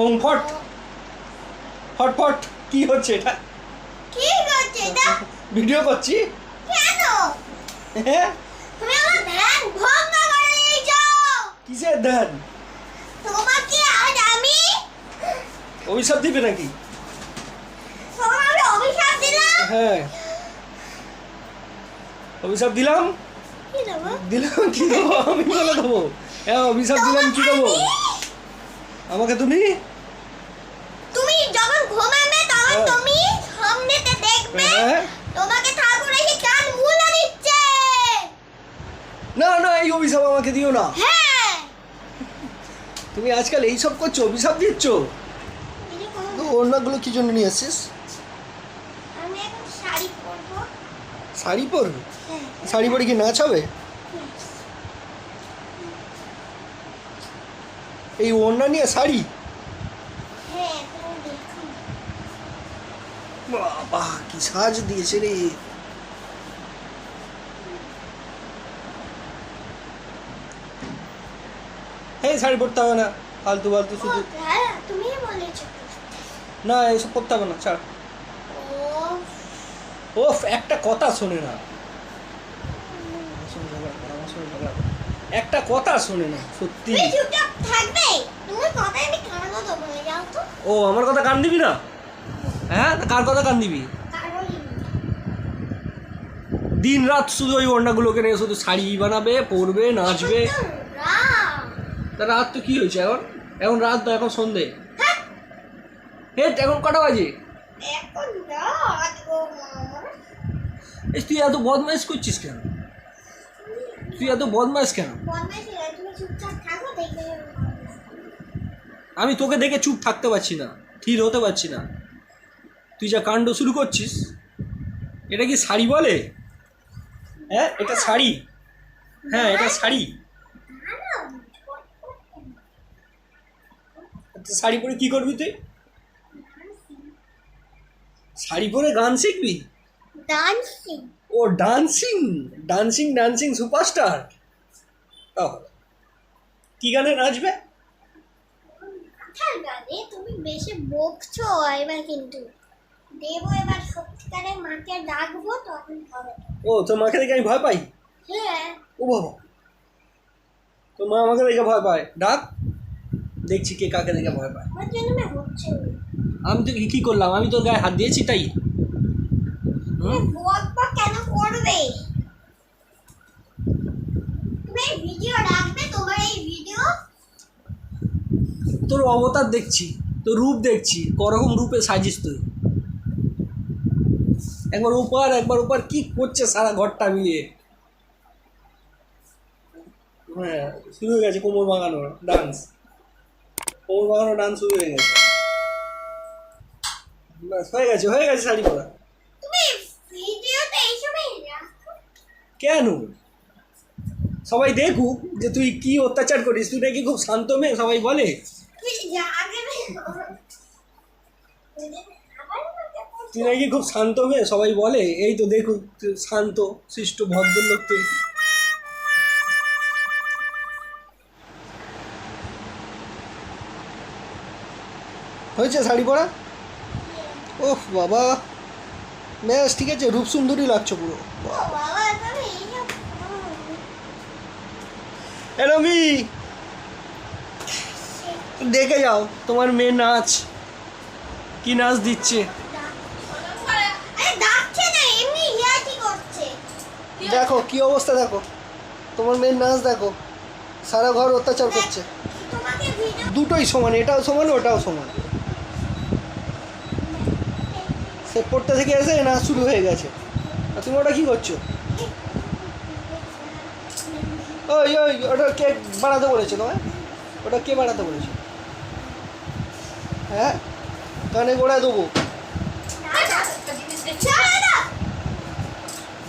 ওং ফট। ফট ফট। কি হচ্ছে এটা? কি করছে এটা? ভিডিও করছি? কেন? হ্যাঁ তুমি আমার ধ্যান ভঙ্গ করে দিয়েছ। কিসের ধ্যান? তোমাকে আজ আমি? অভিশাপ দিবে নাকি? তোমাকে অভিশাপ দিলাম? হ্যাঁ। অভিশাপ দিলাম? দিলাম কি দেবো? আমি বলে দেবো। হ্যাঁ অভিশাপ দিলাম কি দেবো? আমাকে তুমি যখন ঘুমাবে তখন হ্যাঁ। তুমি সামনেতে দেখবে হ্যাঁ তোমাকে ঠাকুর এসে কান মুলে দিচ্ছে। না না এই অভিশাপ আমাকে দিও না। হ্যাঁ। তুমি আজকাল এইসব করছ অভিশাপ দিচ্ছ? তো অন্যগুলো কি জন্য নিয়ে এসছিস আমি এখন শাড়ি পরবো। শাড়ি পরবে? হ্যাঁ। শাড়ি পরে কি নাচ হবে এই ওড়না নিয়ে শাড়ি? হ্যাঁ। বাবা কি সাজ দিয়েছে রে। এই শাড়ি পরতে হবে না ফালতু ফালতু শুধু। না এসব পরতে হবে না ছাড়। ওফ। একটা কথা শোনে না। একটা কথা শোনে না সত্যি। ও আমার কথা কান দিবি না? হ্যাঁ? কার কথা কান দিবি? দিন রাত শুধু ওই ওড়নাগুলোকে নিয়ে শুধু শাড়ি বানাবে, পরবে, নাচবে। তা রাত তো কি হয়েছে এখন? এখন রাত তো এখন সন্ধে। হে এখন কটা বাজে? তুই এত বদমাইশ করছিস কেন? তুই এত বদমাইশ কেন? আমি তোকে দেখে চুপ থাকতে পারছি না থির হতে পারছি না। তুই যা কাণ্ড শুরু করছিস এটা কি শাড়ি বলে? হ্যাঁ এটা শাড়ি। হ্যাঁ এটা শাড়ি। শাড়ি পরে কি করবি তুই? শাড়ি পরে গান শিখবি? ডান্সিং ও ডান্সিং ডান্সিং ডান্সিং সুপারস্টার তাহলে কি গানে নাচবে? গানে? তুমি বেশি বকছো এবার কিন্তু। দেবো এবার সত্যিকারের মাকে ডাকবো তখন হবে। ও তোর মাকে দেখে আমি ভয় পাই? হ্যাঁ। ও বাবা। তোর মা আমাকে দেখে ভয় পায়। ডাক। দেখছি কে কাকে দেখে ভয় পায়। আমার জন্য না হচ্ছে আমি তো কি- করলাম? আমি তোর গায়ে হাত দিয়েছি তাই? বকবক কেন করবে? তুমি ভিডিও রাখবে তোমার এই ভিডিও? তোর অবতার দেখছি তোর রূপ দেখছি করকম রূপে সাজিস তুই। একবার ওপার একবার ওপার কি করছে সারা ঘরটা মিলিয়ে? হ্যাঁ শুরু হয়ে গেছে কোমর বাগানোর ডান্স কোমর বাগানোর ডান্স শুরু হয়ে গেছে। হয়ে গেছে হয়ে গেছে শাড়ি পরা। কেন? সবাই দেখুক যে তুই কি অত্যাচার করিস। তুই নাকি খুব শান্ত মেয়ে সবাই বলে। তুই নাকি খুব শান্ত মেয়ে সবাই বলে, এই তো তুই শান্ত শিষ্ট ভদ্রলোক তুই হয়েছে শাড়ি পরা? ওহ, বাবা। বেশ ঠিক আছে, রূপ সুন্দরী লাগছো পুরো। এরমি দেখে যাও, তোমার মেয়ে নাচ। কি নাচ দিচ্ছে আরে ডাকছে না এমনি ইয়ার্কি করছে দেখো, কি অবস্থা দেখো। তোমার মেয়ের নাচ দেখো। সারা ঘর অত্যাচার করছে। দুটোই সমান, এটাও সমান, ওটাও সমান। সে পড়তে থেকে এসে নাচ শুরু হয়ে গেছে। আর তুমি ওটা কি করছ? ওই ওই, ওটা কে বানাতে বলেছে তোমায়? ওটা কে বানাতে বলেছে? হ্যাঁ? কানে গোড়ায় দেবো।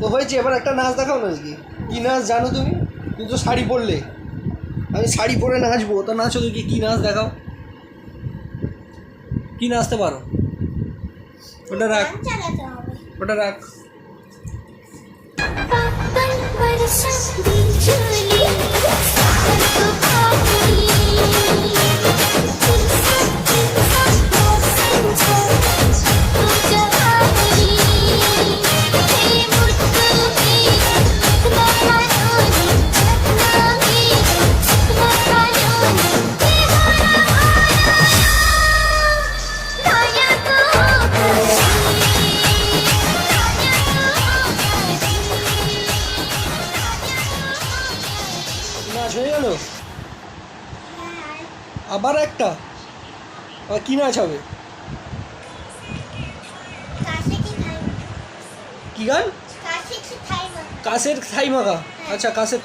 তো হয়েছে এবার একটা নাচ দেখাও না কি কী নাচ জানো তুমি? তুমি তো শাড়ি পরলে। আমি শাড়ি পরে নাচবো তো নাচো তুমি কী নাচ দেখাও? কী নাচতে পারো? ওটা রাখ। ওটা রাখ। আবার একটা? আবার কী নাচ হবে? কি গান? কাশের থাই মাখা আচ্ছা কাশের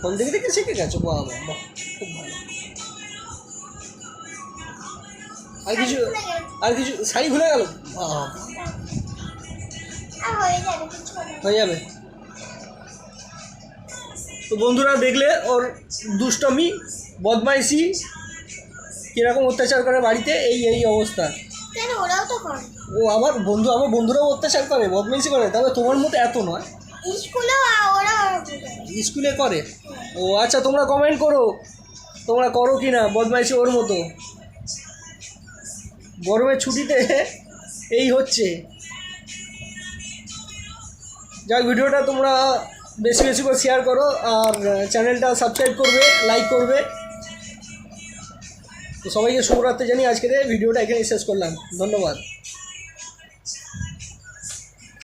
ফোন দেখে দেখে শিখে গেছো? বাবা খুব ভালো। আর কিছু আর কিছু শাড়ি খুলে গেল? হয়ে যাবে। তো বন্ধুরা দেখলে ওর দুষ্টমি বদমাইশি কীরকম অত্যাচার করে বাড়িতে এই এই অবস্থা। ও আমার বন্ধু আমার বন্ধুরাও অত্যাচার করে বদমাইশি করে। তবে তোমার মতো এত নয়। স্কুলে করে? ও আচ্ছা তোমরা কমেন্ট করো। তোমরা করো কি না বদমাইশি ওর মতো। গরমের ছুটিতে এই হচ্ছে। যাক, ভিডিওটা তোমরা বেশি বেশি করে শেয়ার করো, আর চ্যানেলটা সাবস্ক্রাইব করবে লাইক করবে। তো সবাইকে শুভরাত্রি জানিয়ে আজকের এই ভিডিওটা এখানে শেষ করলাম। ধন্যবাদ।